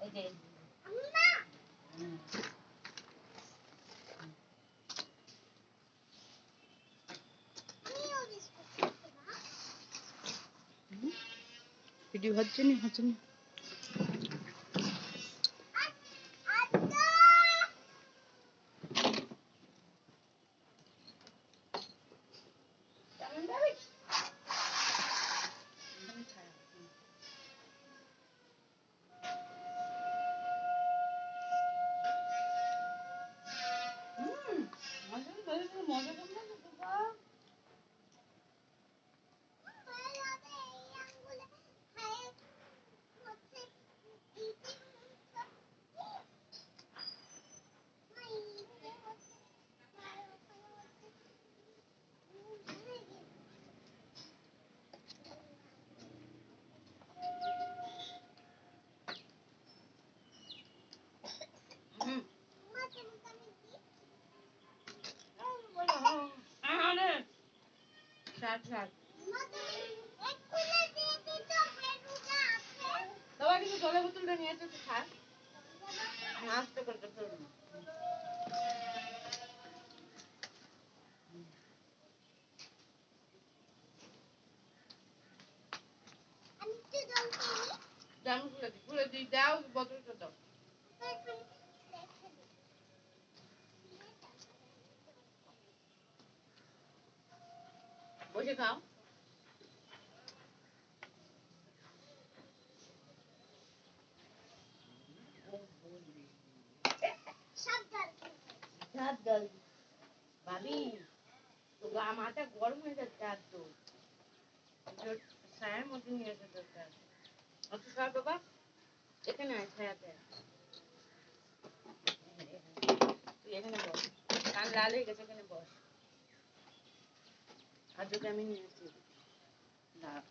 এই যে ভিডিও হচ্ছে না শাক শাক বাবা কিন্তু জলের বোতলটা নিয়ে আসতে থাক নাস্তা করতে না জাম খুলে দিই খুলে দিই দাও বোতলটা দাও বসে খাও সাত জল ভাবি তো গা মাথা গরম হয়ে যাচ্ছে আর তো ছায়ার মধ্যে নিয়ে আসা দরকার অত খাওয়া বাবা এখানে আয় ছায়াতে। তুই এখানে বস। কান লাল হয়ে গেছে এখানে বস। যদি আমি নিয়ে আসি দাঁড়া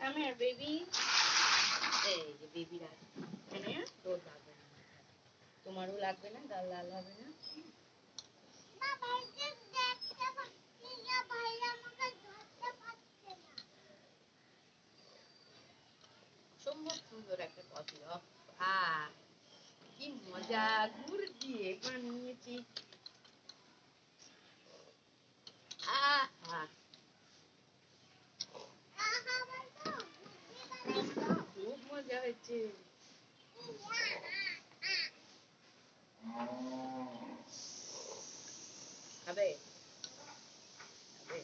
Come here, baby. এই যে বেবি রাখ এখানে তোর লাগবে না তোমারও লাগবে না গাল লাল হবে না সুন্দর একটা কফি আহ কি মজা গুড় দিয়ে বানিয়েছি। আহা। খুব মজা হয়েছে খাবে খাবে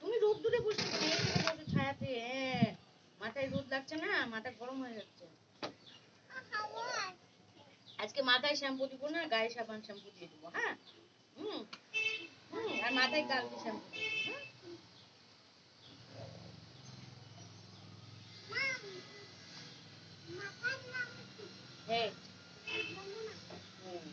তুমি রোদ দূরে বসে কেন? এখানে বসে ছায়াতে হ্যাঁ লাগছে না মাথা গরম হয়ে যাচ্ছে আজকে মাথায় শ্যাম্পু দিব না গায়ে সাবান শ্যাম্পু দিয়ে দেবো হ্যাঁ হুম আর মাথায় কালকে শ্যাম্পু দিয়ে দেবো হ্যাঁ হুম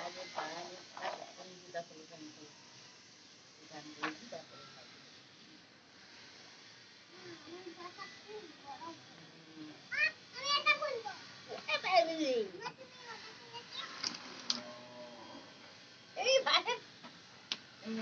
আগে পায়ে থাকা কোন জুতা খুলে কেন খুলে? এখান দিয়ে জুতা খুলে খাবে। হুম। এ বাবা রে। দাও দুটার মধ্যে দুটো রাখো দুটো দিদি দুটো এই দে তোমার তো বড় নোংরা বাজু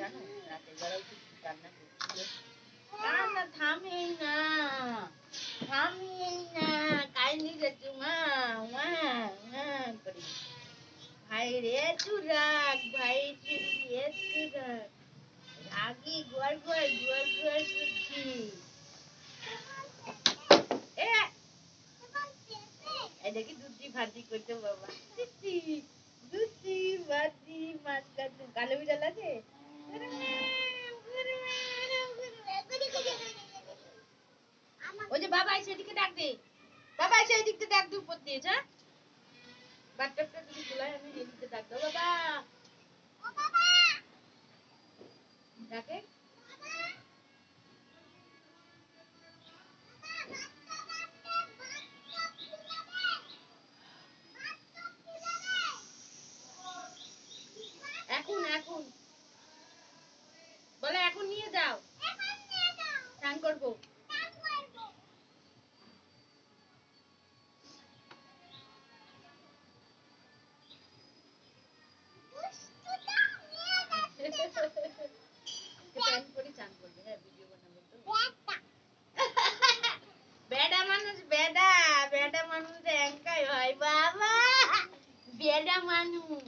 জানো রাতের বেলাও কি কান্না করছিল কান্না থামেই না থামেই না কাইনি যাচ্ছ মা মা মা করে ভাই রে তু রাগ ভাই তুই একটু রাগ রাগি গোয়ার গোয়ার গোয়ার গোয়ার করছি এ এই দেখি দুধি ভাজি বাবা দুধি ভাজি মাছ কালো বিড়াল আছে ওই যে বাবা এসে এদিকে ডাক দে। বাবা এসে এদিকে ডাক দে উপর দিয়ে যা। বাচ্চাটা তুমি তোলায় আমি এদিকে ডাক দাও বাবা! ডাকে। mano, velho, caiu. Ai, babá. Velha, mano.